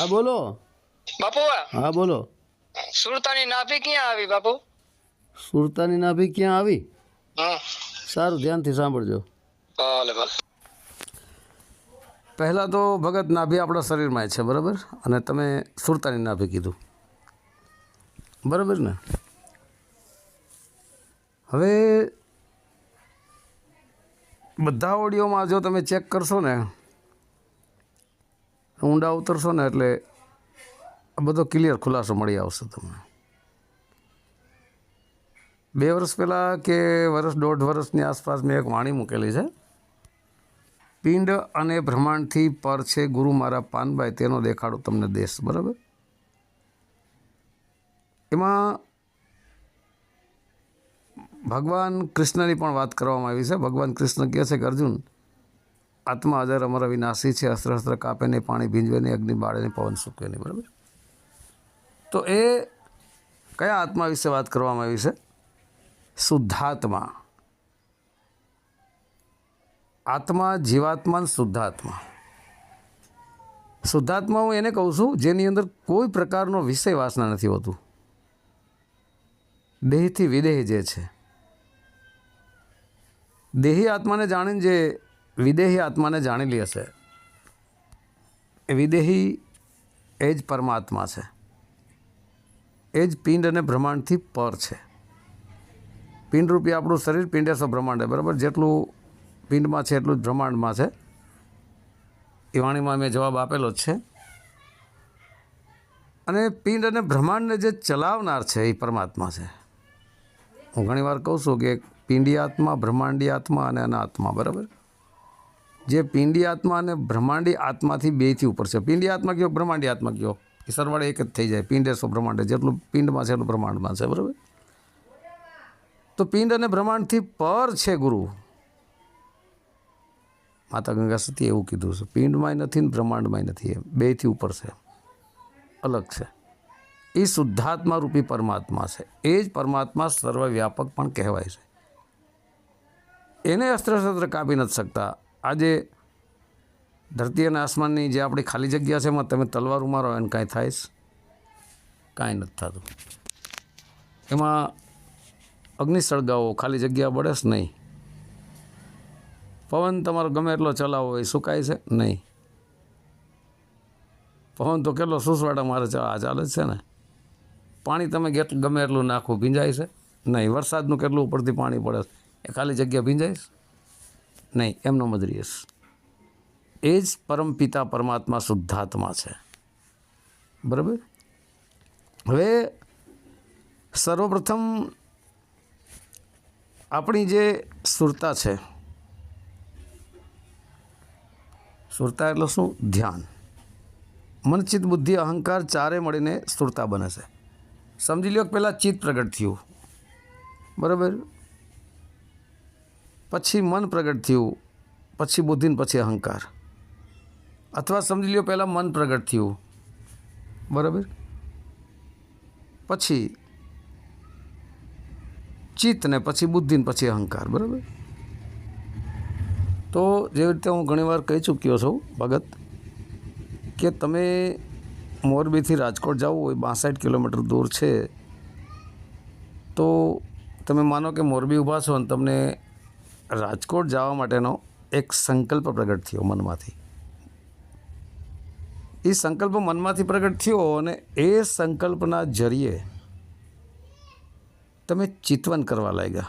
હા બોલો. બાપુ હા બોલો. સુરતાની નાભી ક્યાં આવી બાપુ? સુરતાની નાભી ક્યાં આવી? સારું ધ્યાનથી સાંભળજો. ભલે ભલે. પહેલાં તો ભગત નાભી આપણા શરીરમાં છે બરાબર? અને તમે સુરતાની નાભી કીધું. બરાબર ને? હવે બધા ઓડિયોમાં જો તમે ચેક કરશો ને ઊંડા ઉતરશો ને એટલે આ બધો ક્લિયર ખુલાસો મળી આવશે તમને. બે વર્ષ પહેલાં કે વર્ષ દોઢ વર્ષની આસપાસ મેં એક વાણી મૂકેલી છે. પિંડ અને બ્રહ્માંડથી પર છે ગુરુ મારા પાનભાઈ, તેનો દેખાડો તમને દેશ, બરાબર? એમાં ભગવાન કૃષ્ણની પણ વાત કરવામાં આવી છે. ભગવાન કૃષ્ણ કહે છે કે, અર્જુન આત્મા અજર અમર વિનાશી છે, અસ્ત્ર અસ્ત્ર કાપે નહીં, પાણી ભીંજવે નહીં, અગ્નિ બાળે નહીં, પવન સૂકે નહીં, બરાબર? તો એ કયા આત્મા વિશે વાત કરવામાં આવી છે? શુદ્ધાત્મા. આત્મા જીવાત્મા શુદ્ધાત્મા. શુદ્ધાત્મા હું એને કહું છું, જેની અંદર કોઈ પ્રકારનો વિષય વાસના નથી હોતું. દેહથી વિદેહ જે છે. દેહી આત્માને જાણીને જે વિદેહી આત્માને જાણેલી હશે. એ વિદેહી એ જ પરમાત્મા છે. એ જ પિંડ અને બ્રહ્માંડથી પર છે. પિંડ રૂપી આપણું શરીર, પિંડે સો બ્રહ્માંડ બરાબર? જેટલું પિંડમાં છે, એટલું જ બ્રહ્માંડમાં છે. એ વાણીમાં મેં જવાબ આપેલો જ છે. અને પિંડ અને બ્રહ્માંડને જે ચલાવનાર છે, એ પરમાત્મા છે. હું ઘણીવાર કહું છું કે પિંડી આત્મા, બ્રહ્માંડી આત્મા અને અનાત્મા. બરાબર? જે પિંડી આત્મા અને બ્રહ્માંડી આત્માથી બેથી ઉપર છે. પિંડી આત્મા કયો, બ્રહ્માંડી આત્મા કયો? એ સરવાળે એક જ થઈ જાય. પિંડે સો બ્રહ્માંડે જેટલું પિંડમાં છે એટલું બ્રહ્માંડમાં છે, બરાબર? તો પિંડ અને બ્રહ્માંડથી પર છે ગુરુ. માતા ગંગા સતી એવું કીધું છે, પિંડમાંય નથી ને બ્રહ્માંડમાંય નથી. એમ. બેથી ઉપર છે. અલગ છે. એ શુદ્ધાત્મા રૂપી પરમાત્મા છે. એ જ પરમાત્મા સર્વવ્યાપક પણ કહેવાય છે. એને અસ્ત્ર શસ્ત્ર કાપી નથી શકતા. આજે ધરતી અને આસમાનની જે આપણી ખાલી જગ્યા છે એમાં તમે તલવાર ઉમારો એને કાંઈ થાય કાંઈ નથી થતું. એમાં અગ્નિ સળગાવો ખાલી જગ્યા બળે નહીં. પવન તમારો ગમે એટલો ચલાવો એ સુકાય છે? નહીં. પવન તો કેટલો સુસવાટા મારે આ ચાલે છે ને. પાણી તમે ગમે એટલું નાખો ભીંજાય છે? નહીં. વરસાદનું કેટલું ઉપરથી પાણી પડે એ ખાલી જગ્યા ભીંજાય છે? નહીં, એમનો મદરીયસ. એ જ પરમપિતા પરમાત્મા શુદ્ધાત્મા છે. બરાબર? હવે સર્વપ્રથમ આપણી જે સુરતા છે, સુરતા એટલે શું? ધ્યાન. મન, ચિત્ત, બુદ્ધિ, અહંકાર ચારે મળીને સુરતા બને છે. સમજી લો પહેલાં ચિત્ત પ્રગટ થયું. બરાબર? પછી મન પ્રગટ થયું, પછી બુદ્ધિ પછી અહંકાર. અથવા સમજી લ્યો, પહેલાં મન પ્રગટ થયું. બરાબર? પછી ચિત્ત ને પછી બુદ્ધિ પછી અહંકાર. બરાબર? તો જેવી રીતે હું ઘણીવાર કહી ચૂક્યો છું, ભગત, કે તમે મોરબીથી રાજકોટ જવું હોય બાસઠ કિલોમીટર દૂર છે, તો તમે માનો કે મોરબી ઊભા છો અને તમને રાજકોટ જવા માટેનો એક સંકલ્પ પ્રગટ થયો મનમાંથી. એ સંકલ્પ મનમાંથી પ્રગટ થયો અને એ સંકલ્પના જરીએ તમે ચિતવન કરવા લાગ્યા.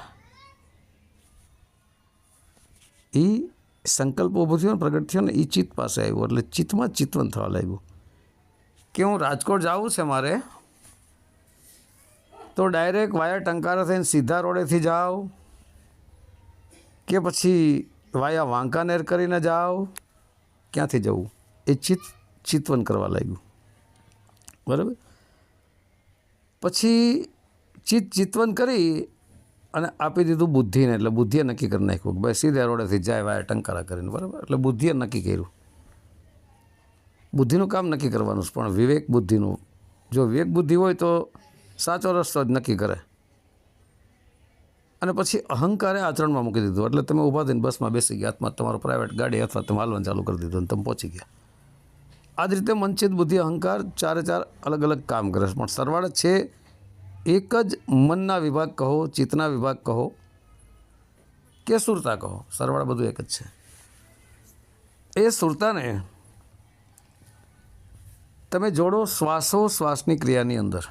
એ સંકલ્પ ઊભો થયો ને પ્રગટ થયો ને એ ચિત્ત પાસે આવ્યું એટલે ચિત્તમાં ચિતવન થવા લાગ્યું. કે હું રાજકોટ જાવું છે મારે, તો ડાયરેક્ટ વાયા ટંકારા થઈને સીધા રોડેથી જાઓ કે પછી વાયા વાંકાનેર કરીને જાઓ? ક્યાંથી જવું? એ ચિત્ત ચિતવન કરવા લાગ્યું. બરાબર? પછી ચિત્ત ચિતવન કરી અને આપી દીધું બુદ્ધિને, એટલે બુદ્ધિએ નક્કી કરી નાખ્યું કે ભાઈ સીધા રોડેથી જાય વાયા ટંકારા કરીને, બરાબર? એટલે બુદ્ધિએ નક્કી કર્યું. બુદ્ધિનું કામ નક્કી કરવાનું છે, પણ વિવેક બુદ્ધિનું. જો વિવેક બુદ્ધિ હોય તો સાચો રસ્તો જ નક્કી કરે. અને પછી અહંકારે આચરણમાં મૂકી દીધું. એટલે તમે ઊભા થઈને બસમાં બેસી ગયા અથવા તમારો પ્રાઇવેટ ગાડી અથવા તમે હાલવાનું ચાલુ કરી દીધું અને તમે પહોંચી ગયા. આ જ રીતે મનચિત બુદ્ધિ, અહંકાર ચારે ચાર અલગ અલગ કામ કરે છે. પણ સરવાળે છે એક જ મનના વિભાગ કહો, ચિત્તના વિભાગ કહો કે સુરતા કહો. સરવાળે બધું એક જ છે. એ સુરતાને તમે જોડો શ્વાસો શ્વાસની ક્રિયાની અંદર.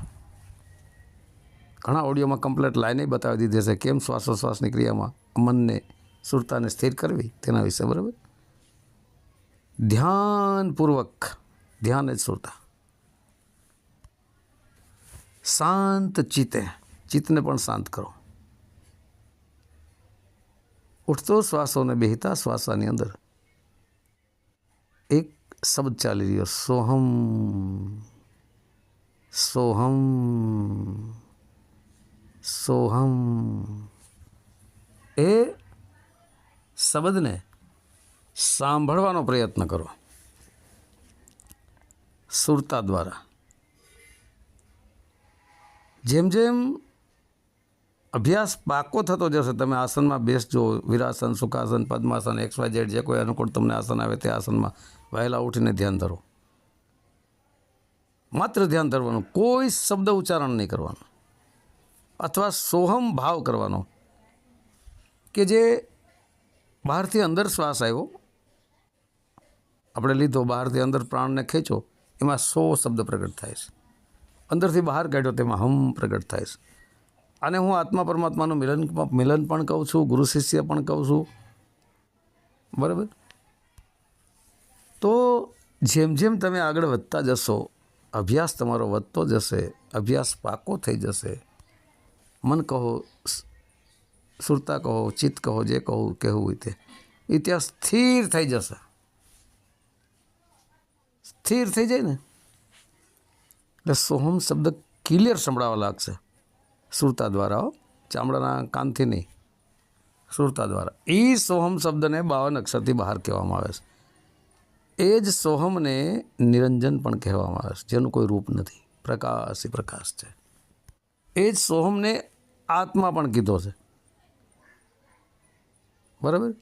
ઘણા ઓડિયોમાં કમ્પ્લેટ લાઈને બતાવી દીધી છે કેમ શ્વાસોશ્વાસની ક્રિયામાં મનને સુરતાને સ્થિર કરવી? તેના વિશે બરાબર? ધ્યાનપૂર્વક, ધ્યાન જ સુરતા. શાંત ચિત્તે, ચિત્તને પણ શાંત કરો. ઉઠતો શ્વાસોને બેહતા શ્વાસાની અંદર એક શબ્દ ચાલી રહ્યો. સોહમ સોહમ. સોહમ એ શબ્દને સાંભળવાનો પ્રયત્ન કરો. સુરતા દ્વારા. જેમ જેમ અભ્યાસ પાકો થતો જશે, તમે આસનમાં બેસજો Virasana, Sukhasana, Padmasana, X Y Z જે કોઈ અનુકૂળ તમને આસન આવે તે આસનમાં વહેલા ઉઠીને ધ્યાન ધરો. માત્ર ધ્યાન ધરવાનું, કોઈ શબ્દ ઉચ્ચારણ નહીં કરવાનું. અથવા સોહમ ભાવ કરવાનો. કે જે બહારથી અંદર શ્વાસ આવ્યો. આપણે લીધો, બહારથી અંદર પ્રાણને ખેંચો એમાં સો શબ્દ પ્રગટ થાય છે. અંદરથી બહાર કાઢ્યો, તેમાં હમ પ્રગટ થાય છે. અને હું આત્મા પરમાત્માનું મિલન મિલન પણ કહું છું, ગુરુ શિષ્ય પણ કહું છું. બરાબર? તો જેમ જેમ તમે આગળ વધતા જશો, અભ્યાસ તમારો વધતો જશે, અભ્યાસ પાકો થઈ જશે મન કહો સુરતા કહો, ચિત્ત કહો, જે કહો, કહેવું હોય તે. એ ત્યાં સ્થિર થઈ જશે. સ્થિર થઈ જાય ને, એટલે સોહમ શબ્દ ક્લિયર સંભળાવા લાગશે. સુરતા દ્વારા ચામડાના કાનથી નહીં. સુરતા દ્વારા. એ સોહમ શબ્દને બાવન અક્ષરથી બહાર કહેવામાં આવે છે. એ જ સોહમને નિરંજન પણ કહેવામાં આવે છે, જેનું કોઈ રૂપ નથી. પ્રકાશ એ પ્રકાશ છે. એ જ સોહમને આત્મા પણ કીધો છે. બરાબર?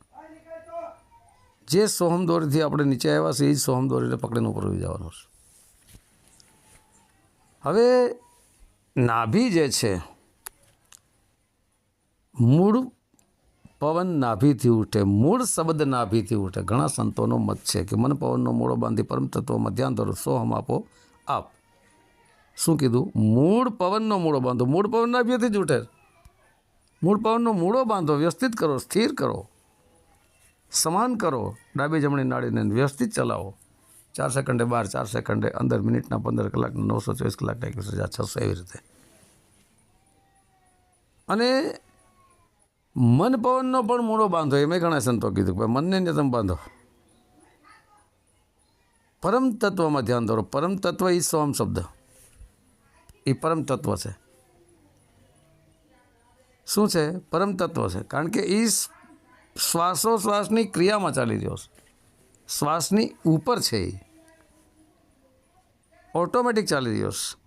જે સોહમ દોરીથી આપણે નીચે આવ્યા છે, એ જ સોહમ દોરીને પકડીને ઉપર જવાનું છે. હવે નાભી જે છે, મૂળ પવન નાભીથી ઉઠે, મૂળ શબ્દ નાભીથી ઉઠે. ઘણા સંતોનો મત છે કે મન પવનનો મૂળો બાંધી પરમ તત્વમાં ધ્યાન ધરો, સોહમ આપો, આપ. શું કીધું? મૂળ પવનનો મૂળો બાંધો. મૂળ પવન નાભીથી જ ઉઠે. મૂળ પવનનો મૂળો બાંધો, વ્યવસ્થિત કરો, સ્થિર કરો. સમાન કરો, ડાબી જમણી નાળીને વ્યવસ્થિત ચલાવો. ચાર સેકન્ડે બાર, ચાર સેકન્ડે અંદર મિનિટના પંદર કલાક નવસો ચોવીસ કલાક એકવીસ હજાર છસો એવી રીતે. અને મન પવનનો પણ મૂળો બાંધો એ મેં ઘણા સંતો કીધું કે મનને ને તમે બાંધો. પરમ તત્વમાં ધ્યાન દોરો, પરમ તત્વ એ સોમ શબ્દ. એ પરમ તત્વ છે. શું છે? પરમ તત્વ છે. કારણ કે એ શ્વાસોશ્વાસની ક્રિયામાં ચાલી રહ્યો છે. શ્વાસની ઉપર છે એ ઓટોમેટિક ચાલી રહ્યો છે.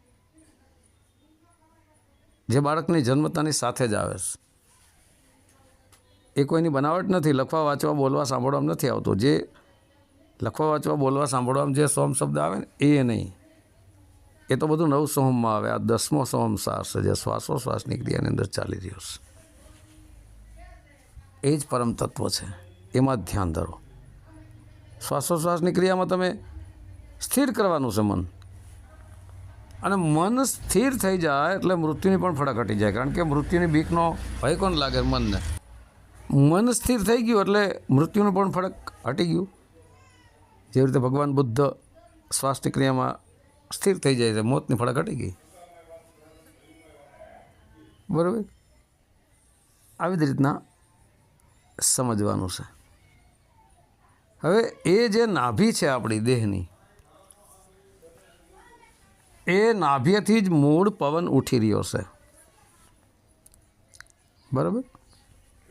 જે બાળકની જન્મતાની સાથે જ આવે છે. એ કોઈની બનાવટ નથી, લખવા, વાંચવા, બોલવા સાંભળવામાં નથી આવતો. જે લખવા, વાંચવા, બોલવા સાંભળવામાં જે સોમ શબ્દ આવે ને, એ નહીં. એ તો બધું નવ સોહમમાં આવે. આ દસમો સોહમ સાર છે, જે શ્વાસોશ્વાસની ક્રિયાની અંદર ચાલી રહ્યો છે. એ જ પરમ તત્વ છે. એમાં ધ્યાન ધરો. શ્વાસોશ્વાસની ક્રિયામાં તમે સ્થિર કરવાનું છે મન. અને મન સ્થિર થઈ જાય એટલે મૃત્યુની પણ ફળક હટી જાય. કારણ કે મૃત્યુની બીકનો ભય કોણ લાગે મનને? મન સ્થિર થઈ ગયું એટલે મૃત્યુનું પણ ફડક હટી ગયું. જેવી રીતે ભગવાન બુદ્ધ શ્વાસની ક્રિયામાં સ્થિર થઈ જાય છે, મોતની ફળક ઘટી ગઈ. બરાબર? આવી જ રીતના સમજવાનું છે. હવે એ જે નાભી છે આપણી દેહની, એ નાભ્યથી જ મૂળ પવન ઉઠી રહ્યો છે. બરાબર?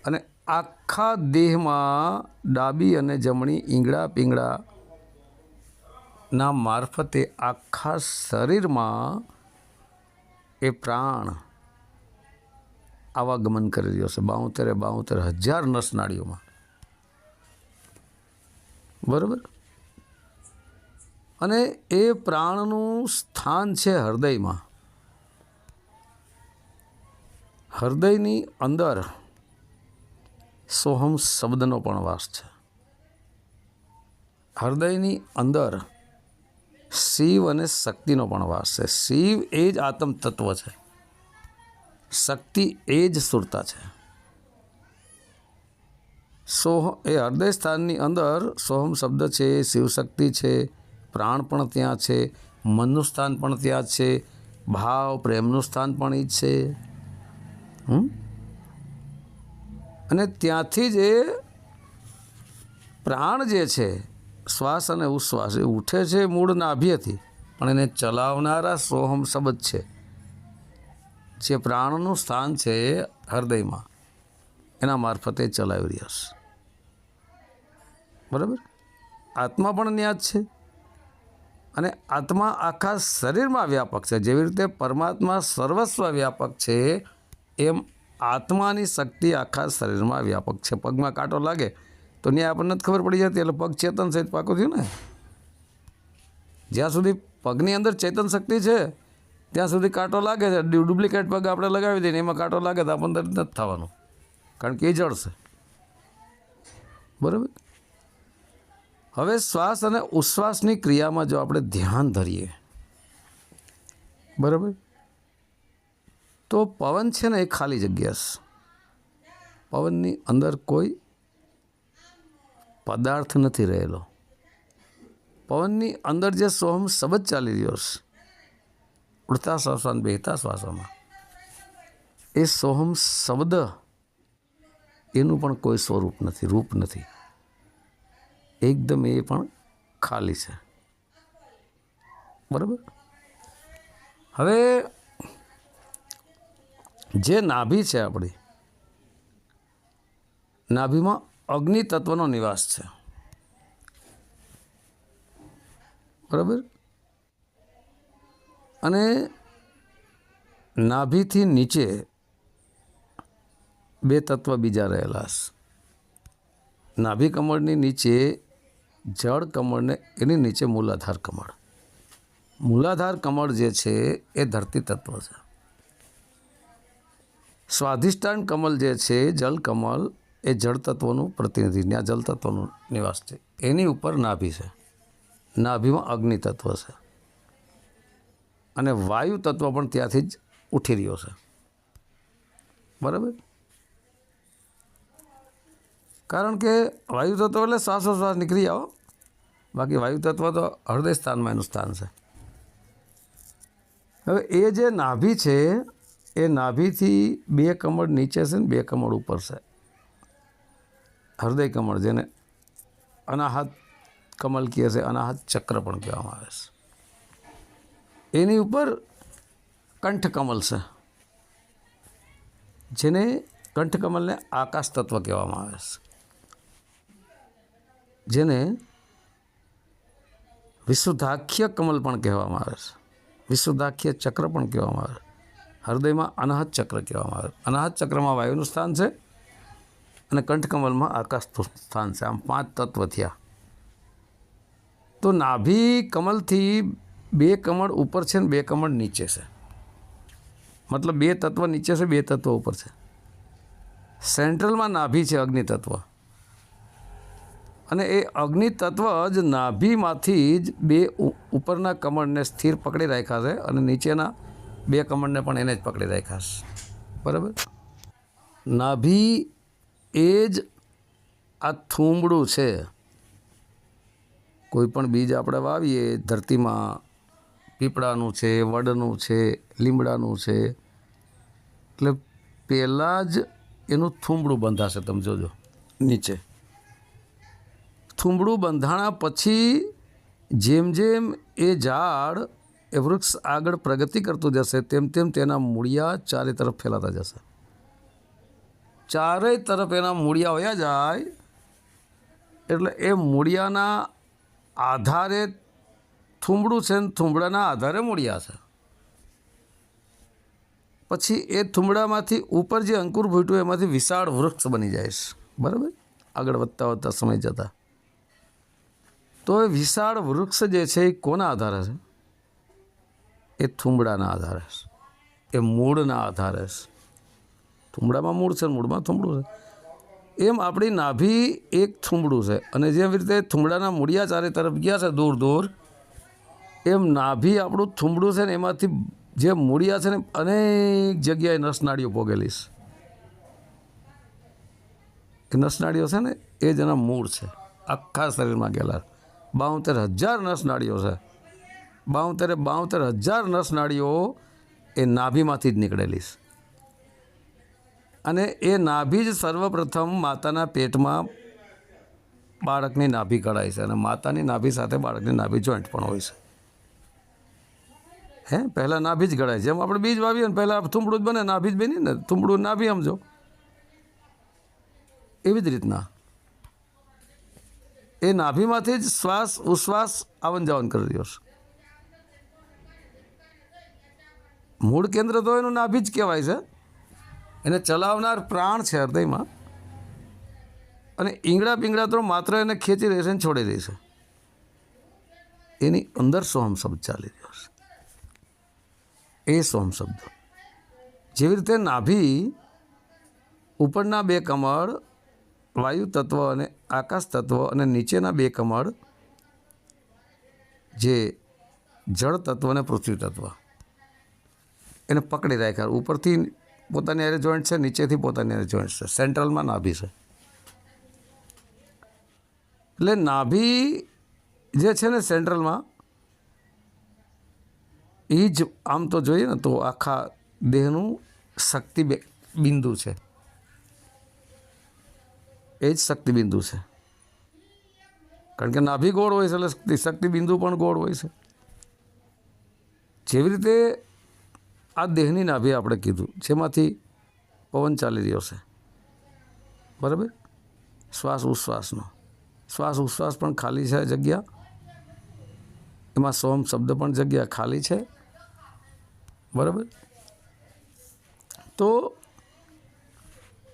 અને આખા દેહમાં ડાબી અને જમણી ઈંગડા પીંગડા ના મારફતે આખા શરીરમાં એ પ્રાણ આવાગમન કરી રહ્યો છે. બાઉતેરે બાઉતેર હજાર નસનાળીઓમાં. બરાબર? અને એ પ્રાણનું સ્થાન છે હૃદયમાં. હૃદયની અંદર સોહમ શબ્દનો પણ વાસ છે. હૃદયની અંદર શિવ અને શક્તિનો પણ વાસ છે. શિવ એ જ આત્મ તત્વ છે. શક્તિ એ જ સુરતા છે. સોહ એ હૃદય સ્થાનની અંદર સોહમ શબ્દ છે, શિવ શક્તિ છે, પ્રાણ પણ ત્યાં છે, મનનું સ્થાન પણ ત્યાં છે, ભાવ, પ્રેમનું સ્થાન પણ એ છે. અને ત્યાંથી જ પ્રાણ જે છે શ્વાસ અને ઉશ્વાસ એ ઉઠે છે મૂળ નાભ્યથી, પણ એને ચલાવનારા સોહમ શબ્દ છે. જે પ્રાણનું સ્થાન છે હૃદયમાં. એના મારફતે ચલાવી રહ્યા છે. બરાબર? આત્મા પણ ત્યાં જ છે. અને આત્મા આખા શરીરમાં વ્યાપક છે. જેવી રીતે પરમાત્મા સર્વસ્વ વ્યાપક છે, એમ આત્માની શક્તિ આખા શરીરમાં વ્યાપક છે. પગમાં કાંટો લાગે તો ત્યાં આપણને જ ખબર પડી જતી, એટલે પગ ચેતન સહિત પાકું થયું ને. જ્યાં સુધી પગની અંદર ચેતન શક્તિ છે, ત્યાં સુધી કાંટો લાગે છે. ડુપ્લિકેટ પગ આપણે લગાવી દઈએ એમાં કાંટો લાગે તો આપણને નથી થવાનું. કારણ કે એ જળશે બરાબર? હવે શ્વાસ અને ઉશ્વાસની ક્રિયામાં જો આપણે ધ્યાન ધરીએ, બરાબર? તો પવન છે ને એ ખાલી જગ્યા પવનની અંદર કોઈ પદાર્થ નથી રહેલો. પવનની અંદર જે સોહમ શબ્દ ચાલી રહ્યો છે, ઉડતા શ્વાસમાં બેહતા શ્વાસોમાં, એ સોહમ શબ્દ એનું પણ કોઈ સ્વરૂપ નથી, રૂપ નથી. એકદમ એ પણ ખાલી છે. બરાબર? હવે જે નાભી છે આપણી, નાભીમાં અગ્નિ તત્વનો નિવાસ છે. બરાબર? અને નાભીથી નીચે બે તત્વ બીજા રહેલા છે નાભી કમળની નીચે જળ કમળને એની નીચે મૂલાધાર કમળ. મૂલાધાર કમળ જે છે એ ધરતી તત્વ છે. સ્વાધિષ્ઠાન કમળ જે છે, જલ કમળ એ જળતત્વનું પ્રતિનિધિ ત્યાં જળતત્વનું નિવાસ છે. એની ઉપર નાભી છે. નાભીમાં અગ્નિ તત્વ છે. અને વાયુ તત્વ પણ ત્યાંથી જ ઉઠી રહ્યો છે. બરાબર? કારણ કે વાયુ તત્વ એટલે શ્વાસોશ્વાસ નીકળી આવો. બાકી વાયુ તત્વ તો હૃદય સ્થાનમાં એનું સ્થાન છે. હવે એ જે નાભી છે, એ નાભીથી બે કમળ નીચે છે ને બે કમળ ઉપર છે. હૃદય કમળ, જેને અનાહત કમલ કહે છે, અનાહત ચક્ર પણ કહેવામાં આવે છે. એની ઉપર કંઠકમલ છે, જેને કંઠકમલને આકાશ તત્વ કહેવામાં આવે છે. જેને વિશુદ્ધાખ્ય કમલ પણ કહેવામાં આવે છે. વિશુદ્ધાખ્ય ચક્ર પણ કહેવામાં આવે છે. હૃદયમાં અનાહત ચક્ર કહેવામાં આવે છે. અનાહત ચક્રમાં વાયુનું સ્થાન છે અને કંઠકમલમાં આકાશ સ્થાન છે. આમ પાંચ તત્વ થયા. તો નાભી કમલથી બે કમળ ઉપર છે ને બે કમળ નીચે છે. મતલબ બે તત્વ નીચે છે, બે તત્વ ઉપર છે. સેન્ટ્રલમાં નાભી છે અગ્નિ તત્વ. અને એ અગ્નિ તત્વ જ નાભીમાંથી જ બે ઉપરના કમળને સ્થિર પકડી રાખ્યા છે અને નીચેના બે કમળને પણ એને જ પકડી રાખ્યા છે. બરાબર? નાભી એ જ આ થૂંબડું છે. કોઈ પણ બીજ આપણે વાવીએ ધરતીમાં પીપળાનું છે વડનું છે લીમડાનું છે એટલે પહેલાં જ એનું થૂંબડું બંધાશે તમે જોજો. નીચે. થૂંબડું બંધાણા પછી જેમ જેમ એ ઝાડ એ વૃક્ષ આગળ પ્રગતિ કરતું જશે તેમ તેમ તેના મૂળિયા ચારે તરફ ફેલાતા જશે. ચારેય તરફ એના મૂળિયા વયા જાય. એટલે એ મૂળિયાના આધારે થૂંબડું છે ને થૂંબડાના આધારે મૂળિયા છે. પછી એ થૂંબડામાંથી ઉપર જે અંકુર ફૂટ્યું એમાંથી વિશાળ વૃક્ષ બની જાય છે. બરાબર? આગળ વધતા વધતા સમય જતા. તો એ વિશાળ વૃક્ષ જે છે એ કોના આધારે છે? એ થુંબડાના આધારે છે. એ મૂળના આધારે છે. થુંબડામાં મૂળ છે, મૂળમાં થુંબડું છે. એમ આપણી નાભી એક થુંબડું છે અને જેવી રીતે થુંબડાના મૂળિયા ચારે તરફ ગયા છે દૂર દૂર, એમ નાભી આપણું થુંબડું છે ને એમાંથી જે મૂળિયા છે ને અનેક જગ્યાએ નસનાળીઓ પોગેલી છે. એ નસનાળીઓ છે ને એ જ એના મૂળ છે. આખા શરીરમાં ગયેલા બાવતેર હજાર નસનાળીઓ છે. બાવતેરે બાવતેર હજાર નસનાળીઓ એ નાભીમાંથી જ નીકળેલી છે. અને એ નાભી જ સર્વપ્રથમ માતાના પેટમાં બાળકની નાભી કઢાય છે અને માતાની નાભી સાથે બાળકની નાભી જોઈન્ટ પણ હોય છે. હે? પહેલાં નાભી જ ગળાય જેમ આપણે બીજ વાવીએ ને પહેલાં થુંબડું જ બને, નાભી જ બની ને, થુંબડું નાભી સમજો. એવી જ રીતના. એ નાભીમાંથી જ શ્વાસ, ઉશ્વાસ, આવન જાવન કરી રહ્યો છે. મૂળ કેન્દ્ર તો એનું નાભી જ કહેવાય છે. એને ચલાવનાર પ્રાણ છે હૃદયમાં. અને ઈંગડા પીંગડા તો માત્ર એને ખેંચી રહેશે ને છોડી દેશે એની અંદર સોમ શબ્દ ચાલી રહ્યો છે. એ સોમ શબ્દ. જેવી રીતે નાભી ઉપરના બે કમળ, વાયુ તત્વ અને આકાશ તત્વ અને નીચેના બે કમળ, જે જળ તત્વ અને પૃથ્વી તત્વ, એને પકડી રાખ્યા. ઉપરથી પોતાની હારે જોઈન્ટ છે, નીચેથી પોતાની હારે જોઈન્ટ છે. સેન્ટ્રલમાં નાભી છે. એટલે નાભી જે છે ને સેન્ટ્રલમાં એ જ આમ તો જોઈએ ને તો આખા દેહનું શક્તિ બિંદુ છે. એ જ શક્તિ બિંદુ છે. કારણ કે નાભી ગોળ હોય છે એટલે શક્તિ બિંદુ પણ ગોળ હોય છે. જેવી રીતે આ દેહની નાભી આપણે કીધું, જેમાંથી પવન ચાલી રહ્યો છે. બરાબર? શ્વાસ ઉશ્વાસનો શ્વાસ ઉશ્વાસ પણ ખાલી છે જગ્યા. એમાં સોમ શબ્દ પણ જગ્યા ખાલી છે. બરાબર? તો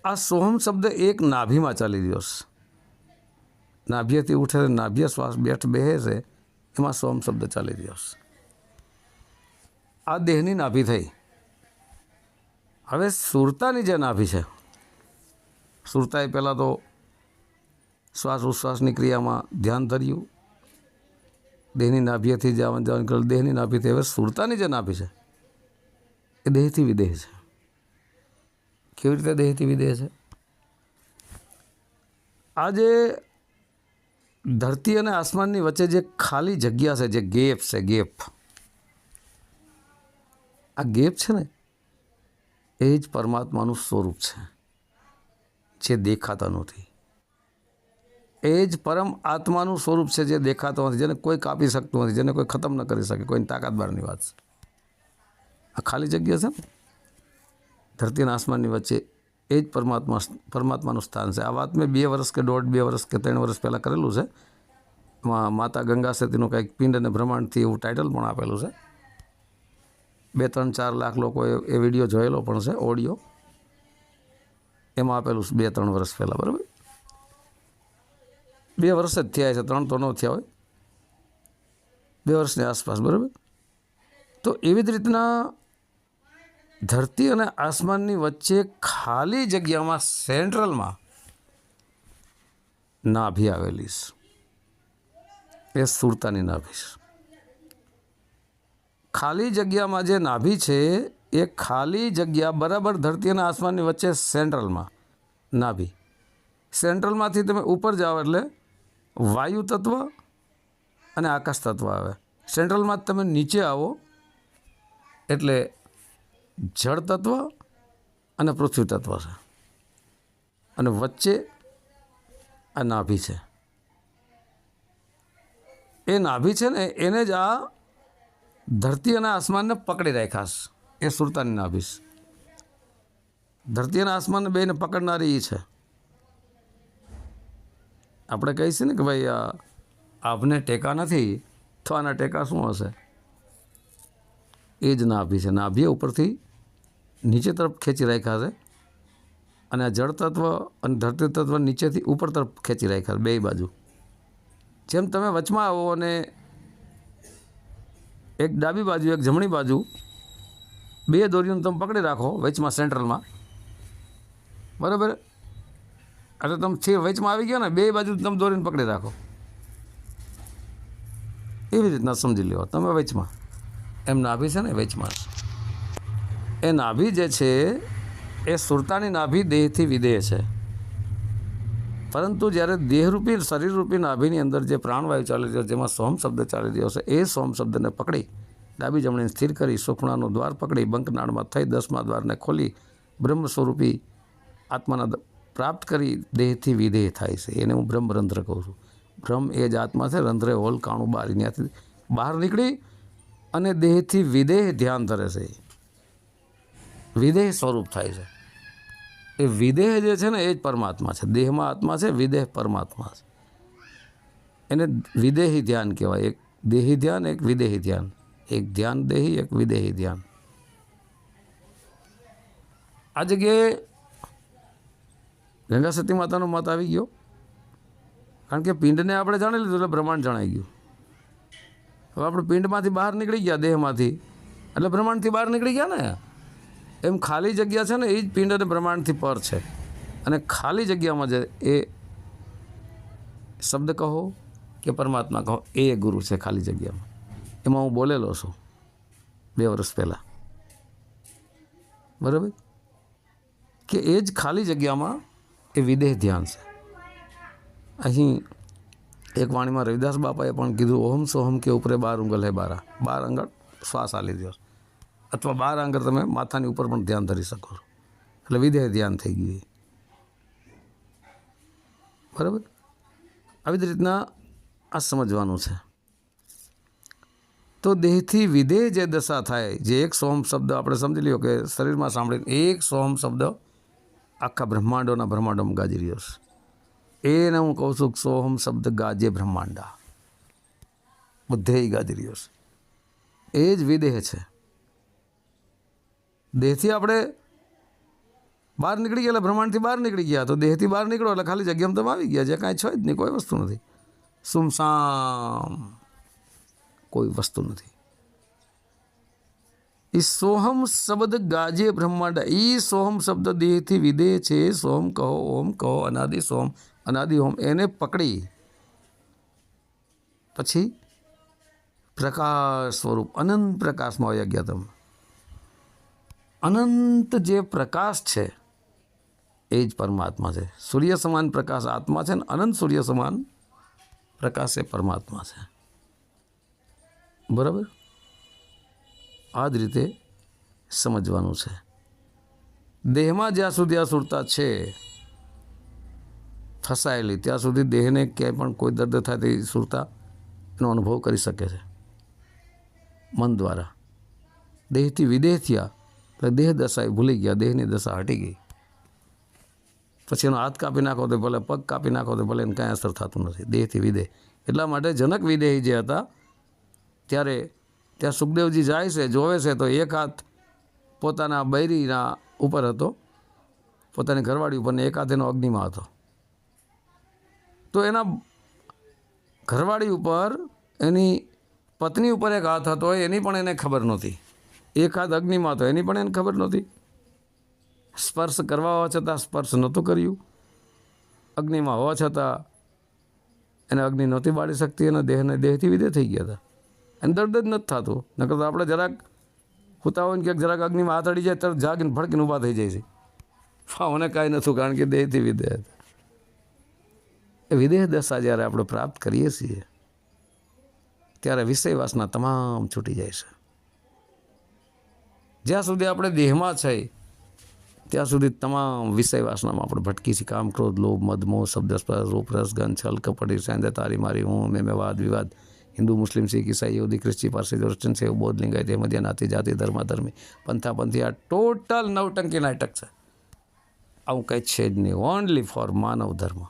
આ સોહમ શબ્દ એક નાભીમાં ચાલી રહ્યો છે. નાભ્યથી ઉઠે નાભ્ય શ્વાસ બેઠ બેહે છે, એમાં સોમ શબ્દ ચાલી રહ્યો છે. આ દેહની નાભી થઈ. હવે સુરતાની જે નાભી છે, સુરતાએ પહેલાં તો શ્વાસ ઉશ્વાસની ક્રિયામાં ધ્યાન ધર્યું. દેહની નાભીએથી જવાનું જવાનું કર્યું દેહની નાભીથી હવે સુરતાની જે નાભી છે, એ દેહથી વિદેહ છે. કેવી રીતે દેહથી વિદેહ છે? આ જે ધરતી અને આસમાનની વચ્ચે જે ખાલી જગ્યા છે, જે ગેપ છે, ગેપ. આ ગેપ છે ને, એ જ પરમાત્માનું સ્વરૂપ છે, જે દેખાતા નથી. એ જ પરમ આત્માનું સ્વરૂપ છે જે દેખાતો નથી, જેને કોઈ કાપી શકતું નથી, જેને કોઈ ખતમ ન કરી શકે, કોઈની તાકાત બહારની વાત છે. આ ખાલી જગ્યા છે ને? ધરતી અને આસમાનની વચ્ચે એ જ પરમાત્મા પરમાત્માનું સ્થાન છે. આ વાત મેં બે વર્ષ કે દોઢ, બે વર્ષ કે ત્રણ વર્ષ પહેલાં કરેલું છે. એમાં માતા ગંગા સેતીનું કંઈક પિંડ અને બ્રહ્માંડથી એવું ટાઇટલ પણ આપેલું છે. બે ત્રણ ચાર લાખ લોકોએ એ વીડિયો જોયેલો પણ છે, ઓડિયો. એમાં આપેલું બે ત્રણ વર્ષ પહેલાં, બરાબર? બે વર્ષ જ થયા છે, ત્રણ તો ન થયા હોય. બે વર્ષની આસપાસ, બરાબર? તો એવી જ રીતના ધરતી અને આસમાનની વચ્ચે ખાલી જગ્યામાં સેન્ટ્રલમાં નાભી આવેલી છે. એ સુરતાની નાભી છે. ખાલી જગ્યામાં જે નાભી છે, એ ખાલી જગ્યા બરાબર ધરતી અને આસમાનની વચ્ચે સેન્ટ્રલમાં નાભી. સેન્ટ્રલમાંથી તમે ઉપર જાઓ એટલે વાયુ તત્વ અને આકાશ તત્વ આવે. સેન્ટ્રલમાં તમે નીચે આવો એટલે જળ તત્વ અને પૃથ્વી તત્વ છે. અને વચ્ચે આ નાભી છે. એ નાભી છે ને, એને જ આ ધરતી અને આસમાનને પકડી રાખ્યા છે એ સુરતાની નાભીશ ધરતી અને આસમાનને બેને પકડનારી એ છે. આપણે છીએ ને કે ભાઈ આપને ટેકા નથી, તો આના ટેકા શું હશે? એ જ નાભી છે. નાભીએ ઉપરથી નીચે તરફ ખેંચી રાખ્યા છે. અને આ જળ તત્વ અને ધરતી તત્વ નીચેથી ઉપર તરફ ખેંચી રાખ્યા છે બે બાજુ. જેમ તમે વચમાં આવો અને એક ડાબી બાજુ, એક જમણી બાજુ. બે દોરીઓને તમે પકડી રાખો વચમાં, સેન્ટ્રલમાં. બરાબર? એટલે તમે છે વચમાં આવી ગયા ને, બે બાજુ તમે દોરીને પકડી રાખો. એવી રીતના સમજી લ્યો તમે વચમાં. એમ નાભી છે ને, વચમાં એ નાભી જે છે, એ સુરતાની નાભી દેહથી વિદેહ છે. પરંતુ જ્યારે દેહરૂપી, શરીરરૂપી નાભીની અંદર જે પ્રાણવાયુ ચાલી રહ્યો જેમાં સોમ શબ્દ ચાલી રહ્યો છે એ સોમ શબ્દને પકડી, ડાબી જમણી સ્થિર કરી, સુખણાનું દ્વાર પકડી, બંકનાળમાં થઈ દસમા દ્વારને ખોલી બ્રહ્મ સ્વરૂપી આત્માના પ્રાપ્ત કરી, દેહથી વિદેહ થાય છે. એને હું બ્રહ્મરંધ્ર કહું છું. બ્રહ્મ એ જ આત્મા છે, રંધ્રે હોલ કાણું બહાર ત્યાંથી બહાર નીકળી અને દેહથી વિદેહ ધ્યાન ધરે છે. વિદેહ સ્વરૂપ થાય છે. એ વિદેહ જે છે ને, એ જ પરમાત્મા છે. દેહમાં આત્મા છે, વિદેહ પરમાત્મા છે. એને વિદેહી ધ્યાન કહેવાય. એક દેહી ધ્યાન, એક વિદેહી ધ્યાન. એક ધ્યાન દેહી, એક વિદેહી ધ્યાન. આ જગ્યાએ ગંગા સતી માતાનો મત આવી ગયો. કારણ કે પિંડને આપણે જાણી લીધું, એટલે બ્રહ્માંડ જણાઈ ગયું. હવે આપણે પિંડમાંથી બહાર નીકળી ગયા, દેહમાંથી. એટલે બ્રહ્માંડથી બહાર નીકળી ગયા ને? એમ ખાલી જગ્યા છે ને, એ જ પિંડ અને બ્રહ્માંડથી પર છે. અને ખાલી જગ્યામાં જે એ શબ્દ કહો કે પરમાત્મા કહો, એ ગુરુ છે ખાલી જગ્યામાં. એમાં હું બોલેલો છું બે વર્ષ પહેલાં. બરાબર? કે એ જ ખાલી જગ્યામાં એ વિદેહ ધ્યાન છે. અહીં એક વાણીમાં રવિદાસ બાપાએ પણ કીધું, ઓહમ સોહમ કે ઉપરે બાર ઉંગલ હે બારા. બાર આંગળ શ્વાસ આ દો અથવા બાર આંગર તમે માથાની ઉપર પણ ધ્યાન ધરી શકો છો. એટલે વિદેહ ધ્યાન થઈ ગયું બરાબર? આવી જ રીતના આ સમજવાનું છે. તો દેહથી વિદેહ જે દશા થાય, જે એક સોમ શબ્દ આપણે સમજી લ્યો કે શરીરમાં સાંભળીને એક સોમ શબ્દ આખા બ્રહ્માંડોના બ્રહ્માંડોમાં ગાજી રહ્યો છે. એને હું કહું છું સોહમ શબ્દ ગાજે બ્રહ્માંડા. બધે ગાજી રહ્યો છે. એ જ વિદેહ છે. દેહથી આપણે બહાર નીકળી ગયા એટલે બ્રહ્માંડથી બહાર નીકળી ગયા. તો દેહથી બહાર નીકળો એટલે ખાલી જગ્યામાં તમે આવી ગયા. જે કાંઈ છે જ નહીં, કોઈ વસ્તુ નથી. સુમસામ કોઈ વસ્તુ નથી. એ સોહમ શબ્દ ગાજે બ્રહ્માંડ. એ સોહમ શબ્દ દેહથી વિદેહ છે. સોમ કહો, ઓમ કહો, અનાદિ સોમ અનાદિ ઓમ એને પકડી. પછી પ્રકાશ સ્વરૂપ, અનંત પ્રકાશમાં વયા ગયા તમે. અનંત જે પ્રકાશ છે, એ જ પરમાત્મા છે. સૂર્ય સમાન પ્રકાશ આત્મા છે ને અનંત સૂર્ય સમાન પ્રકાશ એ પરમાત્મા છે. બરાબર? આ જ રીતે સમજવાનું છે. દેહમાં જ્યાં સુધી આ સુરતા છે, ફસાયેલી, ત્યાં સુધી દેહને ક્યાંય પણ કોઈ દર્દ થાય તે સુરતા એનો અનુભવ કરી શકે છે. મન દ્વારા. દેહથી વિદેહ થયા દેહ દશા એ ભૂલી ગયા, દેહની દશા હટી ગઈ. પછી એનો હાથ કાપી નાખો તો ભલે, પગ કાપી નાખો તો ભલે, એને કાંઈ અસર થતું નથી, દેહથી વિદેહ. એટલા માટે જનક વિદેહી જે હતા, ત્યારે ત્યાં સુખદેવજી જાય છે, જોવે છે, તો એક હાથ પોતાના બૈરીના ઉપર હતો, પોતાની ઘરવાળી ઉપર ને એક હાથ એનો અગ્નિમાં હતો. તો એના ઘરવાળી ઉપર એની પત્ની ઉપર એક હાથ હતો, એની પણ એને ખબર નહોતી. એક હાથ અગ્નિમાં તો એની પણ એને ખબર નહોતી. સ્પર્શ કરવા હોવા છતાં સ્પર્શ નહોતું કર્યું. અગ્નિમાં હોવા છતાં એને અગ્નિ નહોતી બાળી શકતી અને દેહને દેહથી વિદે થઈ ગયા હતા. એને દર્દ જ નથી થતું. નકર તો આપણે જરાક હોતા હોય ને ક્યાંક જરાક અગ્નિમાં હાથ અડી જાય તરત જાગીને ભડકીને ઊભા થઈ જાય છે. ફાવને કાંઈ નહોતું કારણ કે દેહથી વિદેહ હતા. એ વિદેહ દશા જ્યારે આપણે પ્રાપ્ત કરીએ છીએ, ત્યારે વિષય વાસના તમામ છૂટી જાય છે. જ્યાં સુધી આપણે દેહમાં છે, ત્યાં સુધી તમામ વિષય વાસનામાં આપણે ભટકી છીએ. કામ, ક્રોધ, લોભ, મદ, મોહ, શબ્દ, સ્પર્શ, રૂપ, રસ, ગંધ, છલ, કપટી સેંદે તારી, મારી, હું, મેં મેં, વાદ, વિવાદ. હિન્દુ, મુસ્લિમ, શીખ, ઈસાઈ, યહૂદી, ખ્રિસ્તી, પારસી ક્રિશ્ચન છે બૌદ્ધ, લિંગાયત એમદિયા નાતી, જાતિ, ધર્માધર્મી પંથા પંથી આ ટોટલ નવટંકી નાટક છે. આવું કંઈ છે જ નહીં. ઓનલી ફોર માનવ ધર્મ.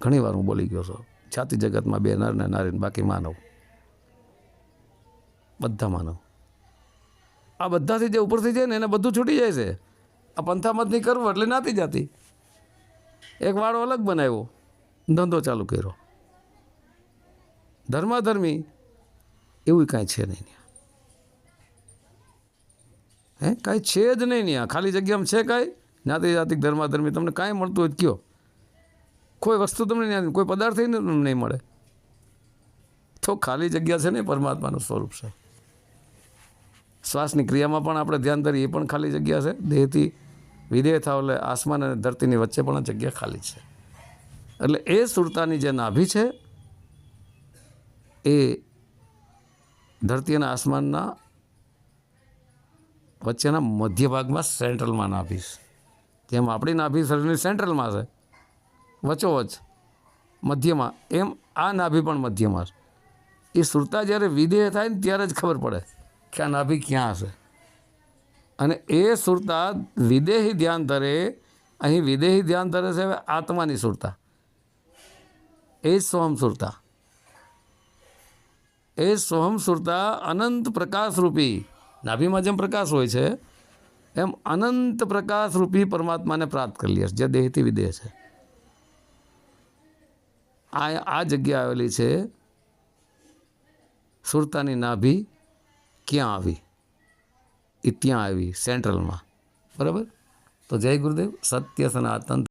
ઘણીવાર હું બોલી ગયો છું. જાતિ જગતમાં બે નર ને નારી બાકી માનવ. બધા માનવ. આ બધાથી જે ઉપરથી જાય ને એને બધું છૂટી જાય છે. આ પંથામતની કરવું એટલે નાતી જાતી. એક વાળો અલગ બનાવ્યો. ધંધો ચાલુ કર્યો. ધર્માધર્મી એવું કાંઈ છે નહીં હે, કાંઈ છે જ નહીં ત્યાં. ખાલી જગ્યામાં છે કાંઈ? જ્ઞાતિ જાતિક ધર્માધર્મી તમને કાંઈ મળતું હોય કયો. કોઈ વસ્તુ તમને કોઈ પદાર્થ નહીં મળે. તો ખાલી જગ્યા છે ને પરમાત્માનું સ્વરૂપ છે. શ્વાસની ક્રિયામાં પણ આપણે ધ્યાન ધરીએ, એ પણ ખાલી જગ્યા છે. દેહથી વિધેય થાવ એટલે આસમાન અને ધરતીની વચ્ચે પણ જગ્યા ખાલી છે. એટલે એ સુરતાની જે નાભી છે, એ ધરતી અને આસમાનના વચ્ચેના મધ્ય ભાગમાં સેન્ટ્રલમાં નાભી છે. જેમ આપણી નાભી શરીરની સેન્ટ્રલમાં છે વચ્ચોવચ મધ્યમાં, એમ આ નાભી પણ મધ્યમાં છે. એ સુરતા જ્યારે વિધેય થાય ને ત્યારે જ ખબર પડે. કે આ નાભી ક્યાં હશે અને એ સુરતા વિદેહી ધ્યાન ધરે, અહીં વિદેહી ધ્યાન ધરે છે હવે આત્માની સુરતા. એ જ સુરતા. એ સોહમ સુરતા અનંત પ્રકાશરૂપી. નાભીમાં જેમ પ્રકાશ હોય છે, એમ અનંત પ્રકાશરૂપી પરમાત્માને પ્રાપ્ત કરી લે જે દેહથી વિદેહ છે. આ આ જગ્યા આવેલી છે સુરતાની નાભી ક્યાં આવી? એ ત્યાં આવી સેન્ટ્રલમાં બરાબર? તો જય ગુરુદેવ સત્ય સનાતન